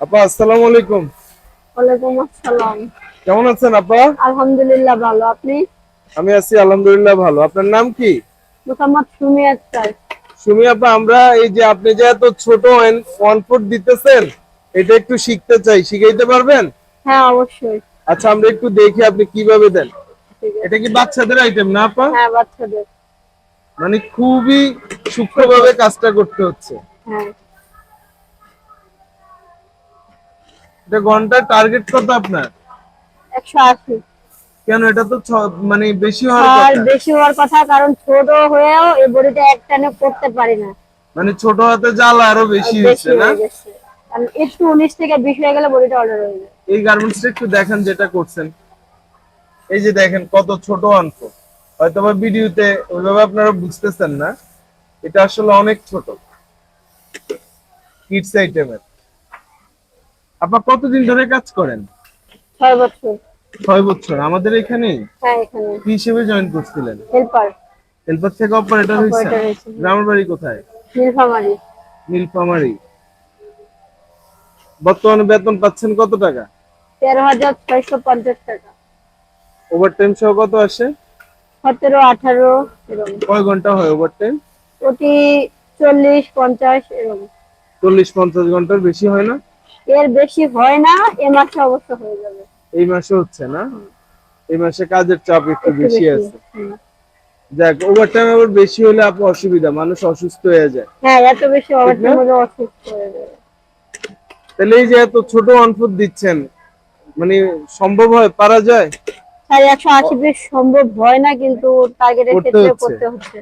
আপা আসসালামু আলাইকুম। ওয়ালাইকুম আসসালাম। কেমন আছেন আপা? আলহামদুলিল্লাহ ভালো আপনি? আমি আছি আলহামদুলিল্লাহ ভালো। আপনার নাম কি? মোহাম্মদ সুমি আক্তার। সুমি আপা আমরা এই যে আপনি যে এত ছোট ওয়ান ফুট দিতেছেন এটা একটু শিখতে চাই। শিখাইতে পারবেন? হ্যাঁ অবশ্যই। আচ্ছা আমরা একটু দেখি আপনি কীভাবে দেন। এটা কি বাচ্চাদের আইটেম না আপা? হ্যাঁ বাচ্চাদের। মানে খুবই সূক্ষ্মভাবে কাজটা করতে হচ্ছে। হ্যাঁ। এটা ঘণ্টার টার্গেট কত আপনার? একশো আশি। কেন? এটা তো মানে বেশি হওয়ার আর কথা। বেশি হওয়ার কথা কারণ ছোট হয়েও এই বডিটা একটানে করতে পারি না। মানে ছোট হাতে জাল আরও বেশি হচ্ছে না? একটু উনিশ থেকে বিশ হয়ে গেলে বডিটা অর্ডার হয়ে যায়। এই গার্মেন্টসটা একটু দেখেন যেটা করছেন। এই যে দেখেন কত ছোট অঙ্ক। হয়তো বা ভিডিওতে ওইভাবে আপনারা বুঝতেছেন না। এটা আসলে অনেক ছোট। কিডস আইটেমের আপনার কতদিন ধরে কাজ করেন? ছয় বছর। ছয় বছর। আমাদের এখানেই হ্যাঁ এখানে। কি হিসেবে জয়েন করছিলেন? হেল্পার। হেল্পার থেকে অপারেটর হয়েছে গ্রামের বাড়ি কোথায়? নীলফামারি। নীলফামারি। বর্তমানে বেতন পাচ্ছেন কত টাকা? তেরো হাজার ছয়শো পঞ্চাশ টাকা। ওভার টাইম সহ কত আসে? সতেরো আঠারো এরকম। কয় ঘণ্টা হয় ওভার টাইম প্রতি চল্লিশ পঞ্চাশ এরকম। চল্লিশ পঞ্চাশ ঘণ্টার বেশি হয় না? এর বেশি হয় না এ মাসে অবশ্য হয়ে যাবে। এই মাসে হচ্ছে না? এই মাসে কাজের চাপ একটু বেশি বেশি। আছে। হুম। যাক ওভার আবার বেশি হলে আপু অসুবিধা মানুষ অসুস্থ হয়ে যায়। হ্যাঁ এত বেশি? অবশ্যই মধ্যে অসুস্থ হয়ে যাবে। তাহলে এই যে এত ছোট অনফুট দিচ্ছেন মানে সম্ভব হয়? পারা যায়? সাড়ে একশো আশি পিস সম্ভব হয় না কিন্তু টার্গেটের ক্ষেত্রে। করতে হচ্ছে।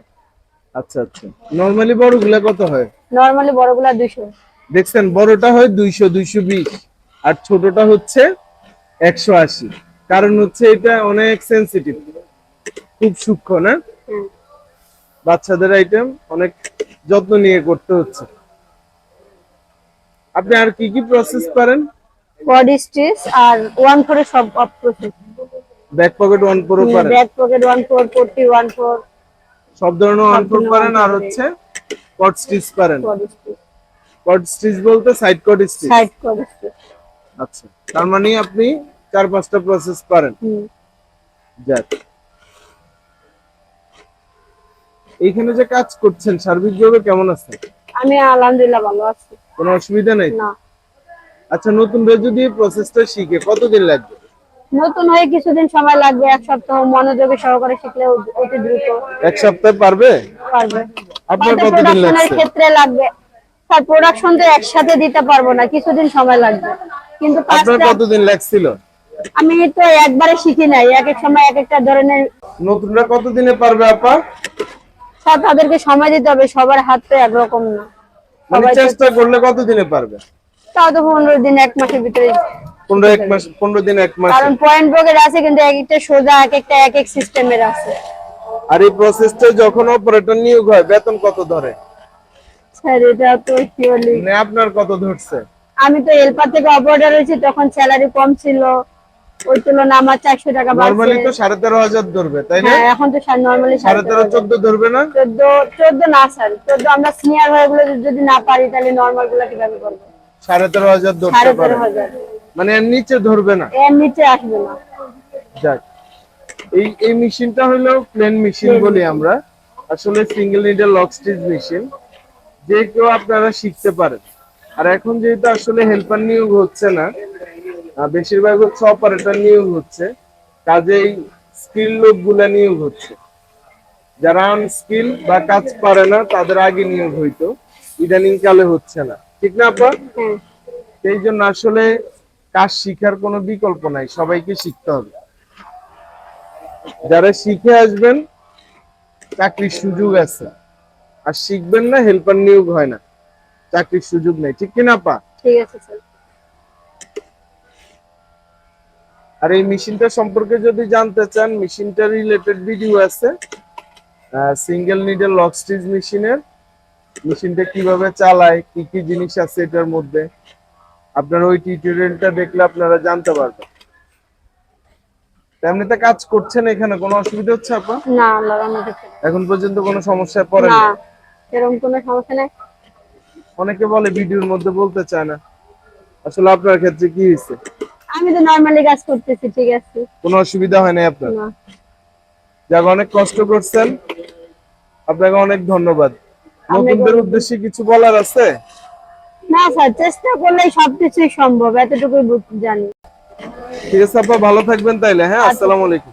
আচ্ছা আচ্ছা। নর্মালি বড়গুলা কত হয়? নর্মালি বড়গুলা দুশো দেখছেন বড়টা হয় দুইশো দুইশো বিশ আর ছোটটা হচ্ছে একশো আশি। কারণ হচ্ছে এটা অনেক সেন্সিটিভ খুব সূক্ষ্ম না? বাচ্চাদের আইটেম অনেক যত্ন নিয়ে করতে হচ্ছে। আপনি আর কি কি প্রসেস পারেন? বডি স্টিচ আর ওয়ান ফোর সব off process back pocket one four পারেন? Back pocket one four forty one four সব ধরনের ওয়ান ফোর পারেন আর হচ্ছে কট স্টিচ পারেন। কট স্টিচ বলতে side cut stitch side body stitch আচ্ছা তার মানে আপনি চার পাঁচটা প্রসেস পারেন যাক। এইখানে যে কাজ করছেন সার্বিকভাবে কেমন আছে আমি আলহামদুলিল্লাহ ভালো আছি। কোনো অসুবিধা নেই? না। আচ্ছা নতুন ভাবে যদি প্রসেসটা শিখে কতদিন লাগবে? নতুন হয়ে কিছুদিন সময় লাগবে এক সপ্তাহ মনোযোগী সহকারে শিখলে অতি- দ্রুত। এক সপ্তাহ পারবে? পারবে। আপনার কতদিন লাগছে? ক্ষেত্রে লাগবে। স্যার প্রোডাকশন তো একসাথে দিতে পারব না কিছুদিন সময় লাগবে। কিন্তু আপনার কতদিন লাগছিল? আমি তো একবারে শিখি নাই এক এক সময় এক একটা ধরনের নতুনরা কতদিনে পারবে আপা? স্যার তাদেরকে সময় দিতে হবে সবার হাত তো একরকম না। মানে চেষ্টা করলে কতদিনে পারবে? তাও তো পনেরো দিন এক মাসের ভিতরে। পনেরো এক মাস পনেরো দিন এক মাস। কারণ পয়েন্ট ব্লকের আছে কিন্তু এক একটা সোজা এক একটা এক এক সিস্টেমের আছে। আর এই প্রসেসটা যখন অপারেটর নিয়োগ হয় বেতন কত ধরে? স্যার এটা তো শিওরলি মানে আপনার কত ধরছে? আমি তো হেল্পার থেকে অপারেটর হয়েছি তখন স্যালারি কম ছিল। ওই তুলনায় আমার চারশো টাকা নর্মালি বাড়ছে তো সাড়ে তেরো হাজার ধরবে তাই না? হ্যাঁ এখন তো নর্মালি সাড়ে তেরো চোদ্দ ধরবে না? চোদ্দ চোদ্দ না স্যার। চোদ্দ আমরা সিনিয়র হয়ে গুলো যদি না পারি তাহলে নর্মালগুলো কীভাবে করব? তেরো হাজার ধরতে পারে। মানে এর নিচে ধরবে না। এর নিচে আসবে না। যাক। এই এই মেশিনটা হলো প্লেন মেশিন বলি আমরা। আসলে single needle lock stitch machine যে কেউ আপনারা শিখতে পারেন। আর এখন যেহেতু আসলে হেল্পার নিয়োগ হচ্ছে না বেশিরভাগ হচ্ছে অপারেটর নিয়োগ হচ্ছে কাজেই স্কিল লোকগুলা নিয়োগ হচ্ছে। যারা আনস্কিল বা কাজ পারে না তাদের আগে নিয়োগ হইতো ইদানিং কালে হচ্ছে না। ঠিক না আপা? সেই জন্য আসলে কাজ শিখার কোনো বিকল্প নাই সবাইকে শিখতে হবে। যারা শিখে আসবেন চাকরির সুযোগ আছে। আর শিখবেন না হেল্পার নিয়োগ হয় না। চাকরির সুযোগ নেই ঠিক কিনা পা ঠিক আছে স্যার আর এই মেশিনটা সম্পর্কে যদি জানতে চান মেশিনটা রিলেটেড ভিডিও আছে। সিঙ্গেল নিডেল লক স্টিচ মেশিনের মেশিনটা কীভাবে চালায় কি কি জিনিস আছে এটার মধ্যে। আপনারা ওই টিউটোরিয়ালটা দেখলে আপনারা জানতে পারবেন। এমনিতে কাজ করছেন এখানে কোনো অসুবিধা হচ্ছে আপা? না এখন পর্যন্ত কোনো সমস্যায় পড়েন না। এরকম কোনো সমস্যা নেই? অনেকে বলে ভিডিওর মধ্যে বলতে চায় না। আসলে আপনার ক্ষেত্রে কি হয়েছে? আমি তো নর্মালি কাজ করতেছি ঠিক আছে। কোনো অসুবিধা হয় নাই আপনার? না। যাক অনেক কষ্ট করছেন। আপনাকে অনেক ধন্যবাদ। নতুনদের উদ্দেশ্যে কিছু বলার আছে? না স্যার চেষ্টা করলে সবকিছুই সম্ভব এতটুকুই জানি। ঠিক আছে আপা ভালো থাকবেন তাইলে হ্যাঁ? আসসালামু আলাইকুম।